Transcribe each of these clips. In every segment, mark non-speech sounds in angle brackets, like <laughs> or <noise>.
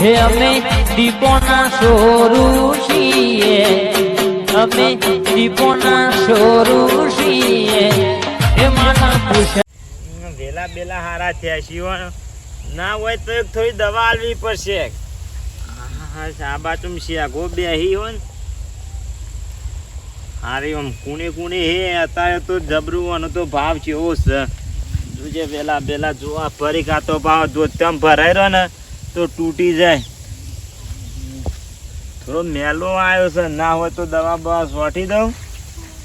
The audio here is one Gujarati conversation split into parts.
હે અમે દીપોના સોરું છીએ. અમે દીપોના સોરું છીએ. હે માના પૂછ વેલા બેલા હારા થયા શિવણ ના હોય તો એક થોડી દવા આલવી પડશે. આ બાજુ શિયાગો બેહી હોય ને. હારી આમ કુણે કુણે હે, અત્યારે તો જબરું તો ભાવ છે. છે જોજે વેલા બેલા જોવા ફરી કાતો ભાવ જો તમ ભરાઈ રહ્યો ને તો તૂટી જાય. થોડો મેલો આવ્યો છે ના હોય તો દવા બવા સોટી દઉં.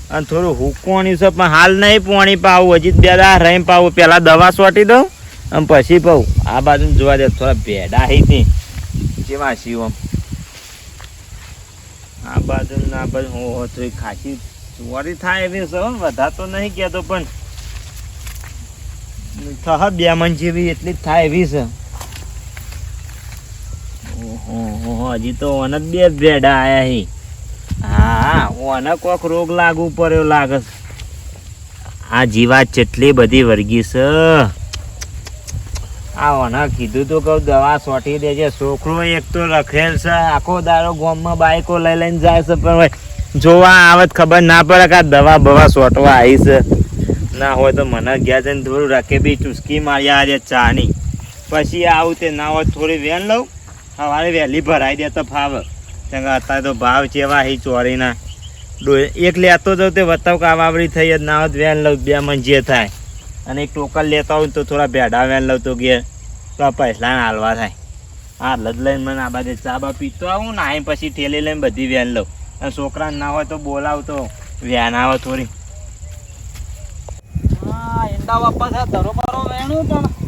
અને થોડું હુકવાની છે પણ હાલ નહીં પોણી પાવું હજી બે દા રહી પાવું પહેલાં દવા સોટી દઉં અને પછી પાઉં આ બાજુ જોવા દે થોડા ભેડા હતી જેવા શિવ આમ. આ બાજુ ને બાજુ હું થોડી ખાસી ચોરી થાય એવી છે હો, તો નહીં કહેતો પણ થહ બે મન જેવી એટલી જ થાય એવી છે. હજી તો ઓને જ બે ભેડા આયા હી. હા ઓને કોક રોગ લાગુ પડ્યો લાગે આ જીવાત જેટલી બધી વર્ગી છે. આ ઓને કીધું તો કહું, દવા સોટી દેજે. છોકરો એક તો રખેલ છે, આખો દારો ગોમમાં બાઈકો લઈ લઈને જાય છે, પણ જોવા આવત ખબર ના પડે કે આ દવા બવા સોટવા આવી છે. ના હોય તો મને ગયા જઈને થોડું રખે બી ચુસ્કી મારી આજે ચાની પછી આવું તે ના હોય થોડી વેન લઉં. સવારે વહેલી ભરાઈ દે તો ભાવ. કે અત્યારે તો ભાવ ચેવા હી ચોરીના. એક લેતો જાઉં તે વતાવ કાવાવડી થઈ જ ના હોત, વેન લઉં, બે મન જે થાય. અને એક ટોકન લેતા હોય તો થોડા ભેડા વેન લઉં તો ઘેર તો પૈસા હાલવા થાય. હા લદ લઈને મને આ બાજુ ચા બા પીતો આવું ને અહીં પછી ઠેલી લઈને બધી વેન લઉં. અને છોકરા ના હોય તો બોલાવતો. વેન આવે થોડી. હા એંડા વાપસ ધરો મારો વેણું પણ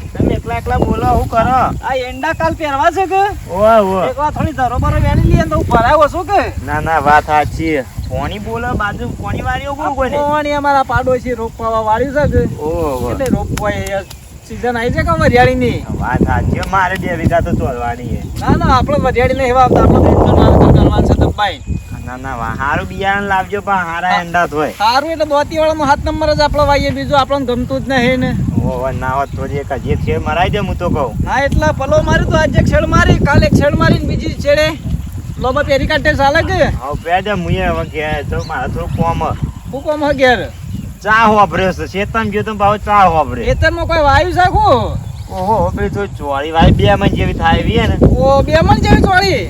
એકલા એકલા બોલો હું કરો. આ એંડા કાલ પહેરવા છે કે? ઓહ ઓહ એક વાર થોડી ધરો બરો વેણી લઈએ તો ભરાયો છું કે? ના ના વાત સાચી કોની બોલો બાજુ કોણી વાળી કોણી અમારા પાડોશી રોપવા વાળી છે કે? ઓહ એટલે રોપવા સીઝન આવી છે કે વરિયાળીની? વાત સાચી મારે બે વીઘા તો ચોલવાની છે. ના ના આપણે વરિયાળી નહીં વાવતા આપણે બેનચોદ વાવેતર કરવાનું છે ના ના હારું બિયારણ લાવજો પણ હારા એંડા હોય. સારું એટલે દોતી વાળાનો હાથ નંબર જ આપણે વાઈએ બીજું આપણને ગમતું જ નહીં ને. ઓહો ના હોત તો એક હજી એક શેર મરાઈ દે હું તો કહું. હા એટલે પલો માર્યું તો આજે એક છેડ મારી કાલે એક છેડ મારી બીજી છેડે. પહેરી કાઢે ચાલે કે? હવે પે દે મુએ હવે ઘેર તો મારે થોડું કોમ. હ. હું કોમ હે ઘેર? ચા હોભર્યો છે ચેતન ગયો તો ભાવ ચા હોભરે ખેતરમાં કોઈ વાયુ શાખું ઓહો પેલી તો ચોળી વાય બે મણ જેવી થાય એવી ને. ઓ બે મણ જેવી ચોળી?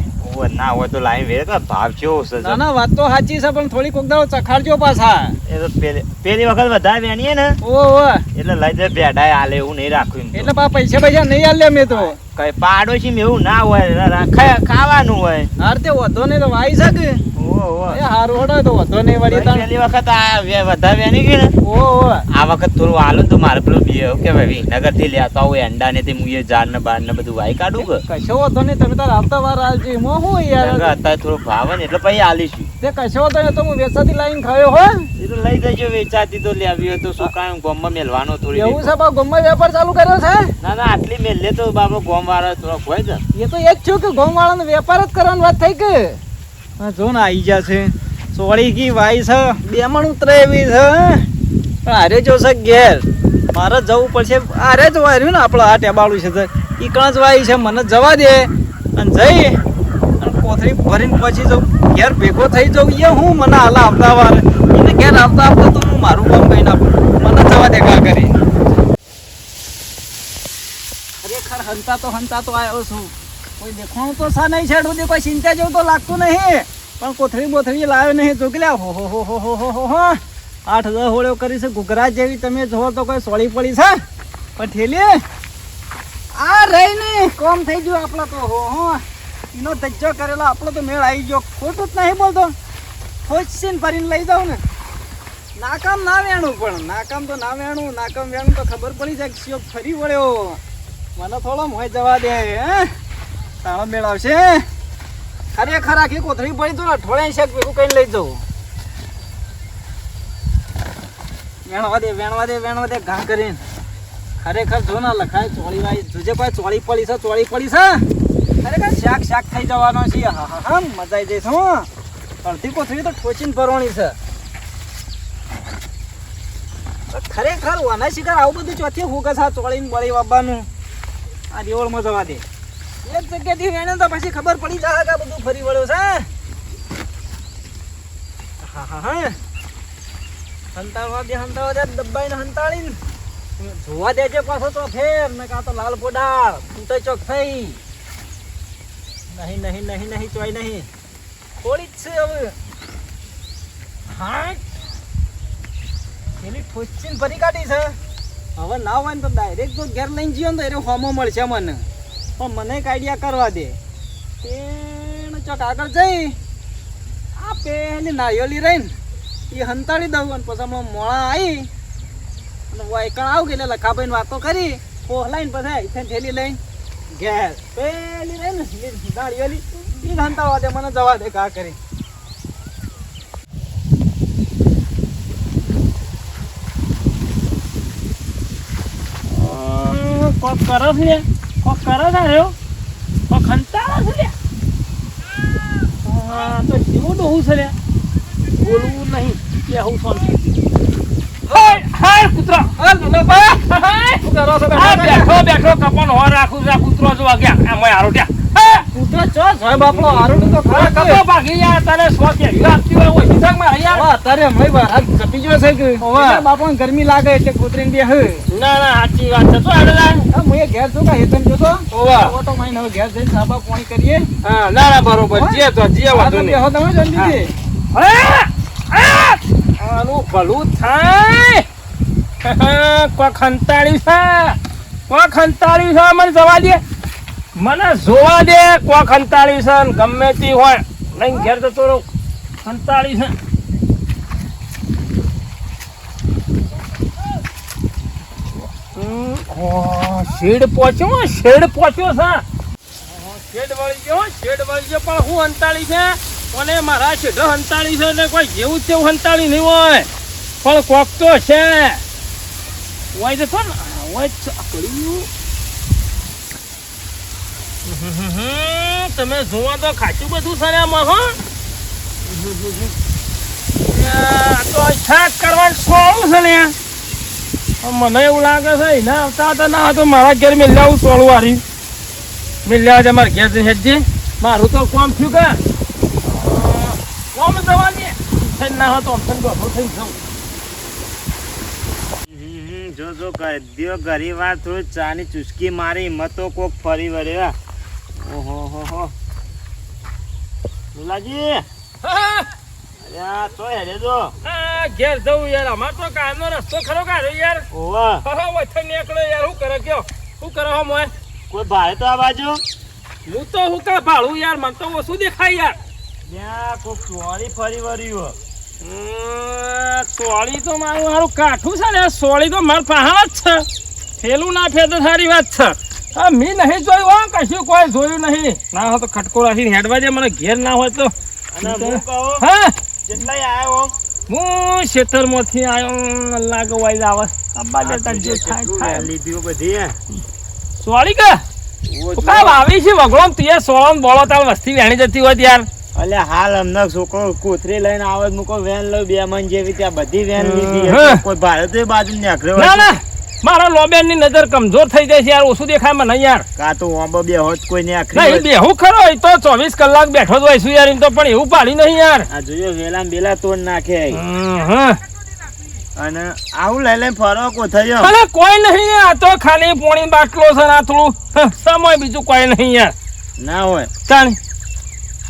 ના હોય તો લાઈન વેર ભાવ કેવો છે ના ના વાત તો સાચી છે પણ થોડી કોક દાડો ચખાડજો પાછા. એ તો પેલી પેલી વખત વધારે વેણીએ ને ઓ ઓ એટલે લઈ જાય ભેડાય હાલે એવું નહીં રાખું એટલે પા પૈસા પૈસા નહીં આલ્યા મેં તો. કઈ પાડોશી માં એવું ના હોય રાખે ખાવાનું હોય. હાર તે વધો નહીં તો વાઈ શકે. ઓ ઓ એ હારું હડો તો વધો નહીં વળી પેલી વખત આ વધારે વેણી ગઈ ને. ઓ ઓ વખત થોડું હાલો તો મારે પેલું બી એવું કે ભાઈ વિનગરથી લેતા હોય અંડા ને તે મુએ ઝાડ ને બાર ને બધું વાઈ કાઢું કે? કશો વાંધો નહીં તમે તાર આવતા વાર આવજો એમાં હું યાર? અત્યારે થોડું ભાવ ને એટલે પછી આલીશું. તે કશો વાંધો નહીં તો હું વેચાતી લાઈન ખાયો હો. એ તો લઈ જજો વેચાતી તો લેવી હોય તો શું કાંઈ ગોમમાં મેલવાનો થોડી એવું. છે બા ગમે વેપાર ચાલુ કર્યો છે? ના ના આટલી મેલ લે તો બાપો ગોમ વાળા થોડો હોય ને એ તો એક છું કે ગોમ વાળાનો વેપાર જ કરવાની વાત થઈ કે? જો ને આઈ જશે છે. સોળી કી વાઈ છે. બે મણ ઉતરે એવી છે પણ હારે જો છે ઘેર. મારે જવું પડશે આરે જવા રહ્યું ને આપણે આ ટેબાળું છે એ કણજવાય છે મને જવા દે. અને જઈ. અને કોથળી ભરીને પછી જાઉં ઘેર ભેગો થઈ જવું એ હું મને હાલા આવતા વાર. એને ઘેર આવતા આવતા તો હું મારું કામ કહીને આપું મને જવા દે કા કરી ખરેખર હંતા તો હંતા તો આવ્યો છું. કોઈ દેખાણું તો સા નહીં છેડવું તે કોઈ ચિંતા જેવું તો લાગતું નહીં. પણ કોથળી બોથળી લાવ્યો નહીં. ચોકલ્યા હો હો હો હો હો હો હો હો. આઠ દસ હોળ્યો કરી છે. ઘૂઘરા જેવી તમે જો તો કોઈ સોળી પડી છે. પણ ઠેલી આ રહી ને કોમ થઈ ગયું આપણે તો. હો હો. એનો ધજ્જો કરેલો આપણો તો મેળ આવી ગયો. ખોટું જ નહીં બોલતો. ખોચીને ભરીને લઈ જાઉં ને. નાકામ ના વેણું પણ. નાકામ તો ના વેણું. નાકામ વેણું તો ખબર પડી જાય શિયો ફરી વળ્યો. મને થોડો મોય જવા દે, હે. તાણો મેળવશે ખરેખર આખી કોથળી પડી તો અઠવાડિયા શેક ભેગું કઈ લઈ જવું વેણવા દે વેણવા દે વેણવા દે, ઘા કરીને. ખરેખર જો ના લખાય, ચોળી વાળી જોજે ભાઈ ચોળી પડી છે, ચોળી પડી છે? ખરેખર શાક શાક થઈ જવાનો છે. હા હા હા, મજા આવી જઈશ હું. અડધી કોથળી તો ટોચીને ભરવાની છે. ખરેખર વાના શિકાર આવું બધું ચોથી હુકસ આ ચોળીને બળી વાપવાનું આ દેવળમાં જવા દે. એક જગ્યાથી એને તો પછી ખબર પડી જાય કે બધું ફરી વળ્યો છે. હા હા હા. હંતાળવા દે હંતાળવા દે, દબાઈને હંતાળીને. જોવા દેજે પાછો તો ફેર ને કાં તો લાલ પોડા તું તો ચોક થઈ. નહીં નહીં નહીં નહીં, ચોય નહીં. થોડી જ છે હવે. હા પેલી ઠોચીને ફરી કાઢી છે. હવે ના હોય ને તો ડાયરેક્ટ જો ઘેર લઈને જઈએ ને તો એને હોમો મળશે મને. પણ મને એક આઈડિયા કરવા દે. તેને ચોક આગળ જઈ. આ પેલી નાયોલી રહી ને એ હંતાડી દઉં અને પછી હમણાં મોળા આવી અને વાયકણ આવું એટલે લખાભાઈ વાતો કરી, પોહલાઈને પછી અહીંથી થેલી લઈને ઘેર. પેલી રહી ને લીલી નારિયેળી એ હંતાવા દે, મને જવા દે કા કરી. કોક કરો છે કોક કરો રહ્યો કોક ખંતાળો છે લે હા, તો જેવું ડોહું છે લે બોલવું નહીં. કે હું શાંતિ કૂતરો. હાલ લો બા. શું કરો છો આ બેઠો બેઠો કપન હો રાખું છું. કૂતરો જો ગયા. આ હારો ત્યાં કૂતરો ચો સાહેબ આપણો આરોડું તો ખરા કપો ભાગી યા તને સો કે આપતી હોય. ઓછી થાકમાં યાર હવે મય બાર હાથ કપી ગયો. છે કે બાપા ગરમી લાગે એટલે કૂતરીને બે હે. ના ના સાચી વાત છે. તો જા. ઘેર છું કા હેતન જોતો ઓવા ઓટો માઈને ઘેર જઈને સાબા પાણી કરીએ. હા ના ના બરોબર? જે તો જે હા, નહીં. તમે આ! આનું ભલું થાય. <laughs> કોઈ ખંતાળી છે. કોઈ ખંતાળી છે. મને જવા દે. મને જોવા દે છે ને ગમે તે હોય. લઈને ઘેર જતો રહું. ઓહ, શેડ પહોંચ્યો શેડ પહોંચ્યો છે. શેડ વળી ગયો શેડ વળી ગયો. પણ હું અંતાળી છે? અને મારા છેડો હંતાળી છે એટલે કોઈ જેવું તેવું હંતાળી નહીં હોય. પણ કોક તો છે. હોય તો ને હોય. હમ, તમે જોવા તો ખાચું બધું ને હો. તો શાક કરવાનું સોળું છે ને. મને એવું લાગે છે એના આવતા હતા ના તો મારા ઘેર મેલ્યા આવું સોળું વાળી. મેલ્યા છે મારા ઘેર હેજી મારું તો કોમ થયું કે. કોમ જવા દે ના જો જો કદ્યો ઘરી વાર થોડી ચાની ચુસ્કી મારી હિંમત તો કોક ફરી વળ્યા ઓહો હો હો. મુલાજી હા, અરે તો હેડે જો. આ ઘેર જવું યાર. અમાર તો કારનો રસ્તો ખરો કાઢ્યો યાર. ઓવા હા વચ્ચે નીકળો યાર. શું કરે કયો? શું કરે હો મોય? કોઈ ભાઈ તો આ બાજુ? હું તો હું કા ભાડું યાર. મને તો ઓછું દેખાય યાર. ત્યાં કોક ચોરી ફરી વળ્યું સોળી તો મારું મારું કાઠું છે ને સોળી તો મારું પહાડ જ છે. ફેલું ના ફે તો સારી વાત છે. હા મી નહીં જોયું હો કશું કોઈ જોયું નહીં. ના હોય તો ખટકો રાખીને હેડવા જાય મને ઘેર ના હોય તો. અને હું જેટલાય આવ્યો હું ખેતરમાંથી આવ્યો લાગે વાઈ આવે. અબ્બા દેતા જે થાય લીધું બધી સોળી કે? કા છે વગડો તું સોળો બોળો તાર વસ્તી વેણી જતી હોય ત્યાર અલ્યા હાલ અમને છોકરો કોથરી લઈને આવે મૂકો વેન લઉં બે મન જેવી ત્યાં બધી વેન લીધી હા. કોઈ ભારત એ બાજુ નીકળ્યો ના ના. મારા લોબેનની નજર કમજોર થઈ જાય છે યાર ઓછું દેખાય મને યાર. કા તો ઓંબો બે હોત કોઈ ના નીકળ્યો એ બેહું ખરો એ તો ચોવીસ કલાક બેઠો જ હોય છું યાર એમ તો પણ એવું પાડી નહીં યાર. આ જોયો વેલા બેલા તોડ નાખે. હમ. અને આવું લઈ લઈને ફરવા કોથળ્યો અરે કોઈ નહીં આ તો ખાલી પોણી બાટલો છે ના થોડું. સમય બીજું કોઈ નહીં યાર. ના હોય. ચાલ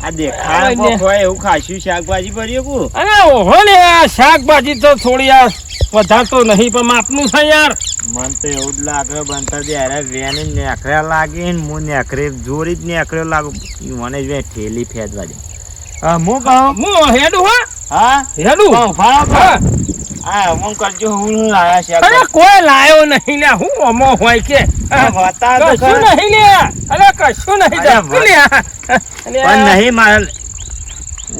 આ. કોક હોય એવું ખાસ્યું શાકભાજી ભર્યું કુ? અને ઓહો ને આ શાકભાજી તો થોડી આ વધારતો નહીં પણ માપનું છે યાર. મન તો એવું જ લાગે બનતા ત્યારે વેન નેકર્યા લાગી ને હું નેકરે જોરી જ નેકર્યો લાગુ. મને જ ઠેલી ફેદવા દે. હા હું કહું? હું હેડું હા. હા? હેડું. કહું, ભાવ હા. હા હું કરજો હું લાયા અરે કોઈ લાયો નહીં ને હું અમો હોય કે. હા, બતાવ તો કશું નહીં ને. અરે કશું નહીં અરે ને. આ. અને આ- પણ નહીં મારે.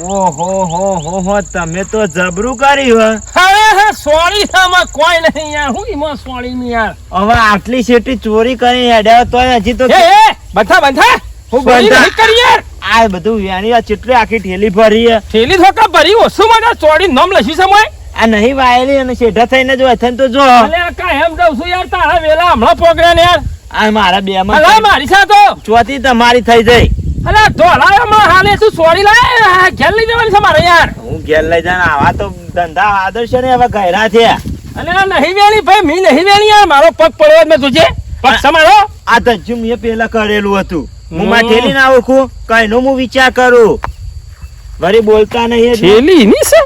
ઓહો હો હો હો તમે તો જબરું કર્યું હો. હવે હે સોરી આમાં કોઈ નહીં યાર. હું સોરી ની યાર. હવે આટલી શેટી ચોરી કરી હેડ્યા હજી તો એ બંધા બંધા. હું બંધ. કરી યાર. આ બધું વેણી આ ચેટલી આખી ઠેલી ભરી ઠેલી થોકા ભરી ઓછું મને ચોરી નમ લસી સમય આ નહીં વાયેલી અને શેઢા થઈને જો અથન તો જો. અલે એમ દઉં છું યાર તારા વેલા હમણાં પોગડ્યા ને યાર. આ મારા બે અલા માં મારી સાથે ચોથી તમારી થઈ જઈ. અલા ધોળાયો માં હાલે તું સોરી લાય ઘેર લઈ જવાની છે મારે યાર. હું ઘેર લઈ જાને આવા તો ધંધા આદર્શ ને હવે ગયરા છે અને આ નહીં વેણી ભાઈ મી નહીં વેણી યાર. મારો પગ પડ્યો મેં મેં તુજે. પગ સમારો આ ધજ્જુ મેં પેલા કરેલું હતું. હું. માં થેલી ના ઓળખું કઈનો હું વિચાર કરું. વરી બોલતા નહીં થેલી ની છે?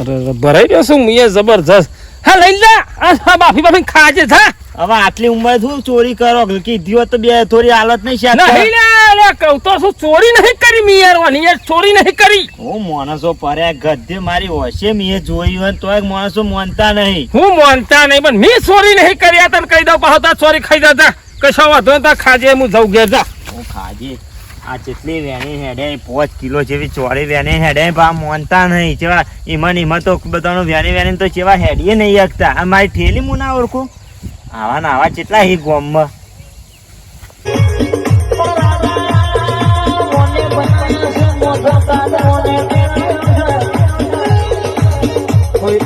અરે ભરાઈ ગયો છું મુએ જબરજસ્ત. હા લઈ લે. આ બાફી બાફી ખાજે થા. હવે આટલી ઉંમર શું ચોરી કરો? કીધી તો બે થોડી હાલત નહીં છે નહીં લે કહું તો શું ચોરી નહીં કરી મી યાર વાની યાર ચોરી નહીં કરી. હું માણસો પર્યા ગધે મારી હોશે મેં જોયું હોય તોય માણસો માનતા નહીં. હું માનતા નહીં પણ મેં ચોરી નહીં કરી. તને કહી દઉં પાછો ચોરી ખાઈ જતા કશો વાંધો તા ખાજે હું જઉં ઘેર જા. ખાજી આ જેટલી વેણી હેડે, પાંચ કિલો જેવી ચોરી વેણી હેડે ભા મોનતા નહીં. જેવા એમાં એમાં તો બધાનું વેણી વેણી તો જેવા હેડીએ નહીં હકતા આ મારી ઠેલી હું ના ઓળખું? આવા ને આવા જેટલા હી ગોમમાં. કોઈ